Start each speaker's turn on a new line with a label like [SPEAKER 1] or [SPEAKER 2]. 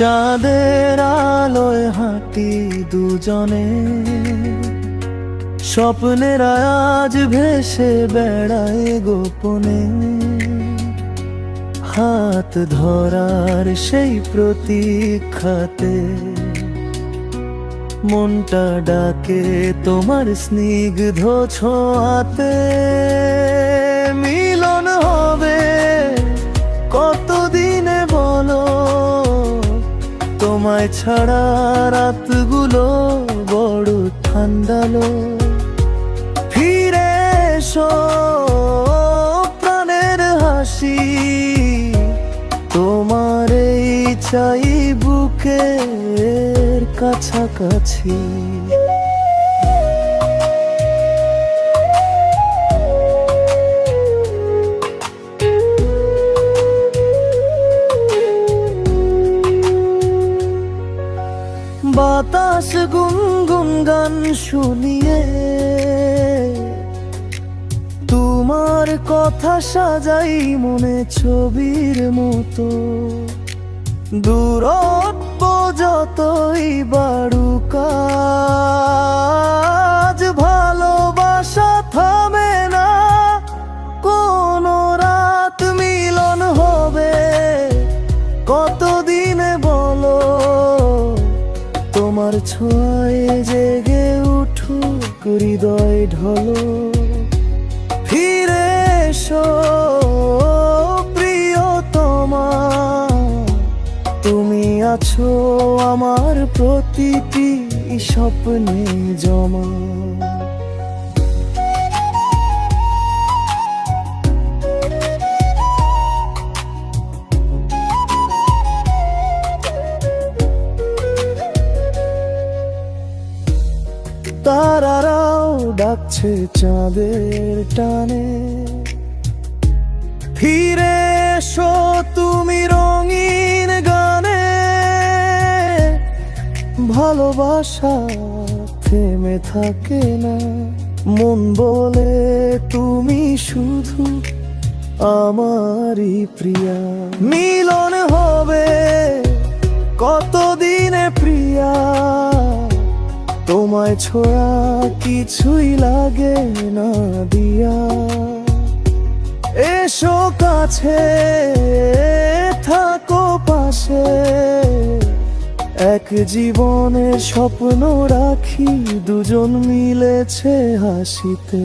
[SPEAKER 1] চাঁদের আলোয় হাঁটি দুজনে। স্বপ্নের আজ ভেসে বেড়ায় গোপনে। হাত ধরার সেই প্রতীক্ষাতে মনটা ডাকে তোমার স্নিগ্ধ ছোঁয়াতে। মিলন হবে তোমায় ছাড়া রাতগুলো বড় ঠান্ডালো। ফিরে এসো প্রাণের হাসি। তোমার এই চাই বুকের কাছাকাছি। বাতাস গুনগুন গান শুনিয়ে তোমার কথা সাজাই মনে ছবির মতো। দূরত্ব যতই বাড়ুক ছোঁয়ায় জেগে উঠুক হৃদয় ঢল। ফিরে এসো প্রিয়তমা। তুমি আছো আমার প্রতিটি স্বপ্নে জমা। তারারাও ডাকছে চাঁদের টানে। ফিরে এসো তুমি রঙিন গানে। ভালোবাসা থেমে থাকে না। মন বলে তুমি শুধু আমারই প্রিয়া। মিলন হবে তোমায় ছোড়া কিছুই লাগে না দিয়া। এসো কাছে, থাকো পাশে। এক জীবনের স্বপ্ন রাখি, দুজন মিলেছে হাসিতে।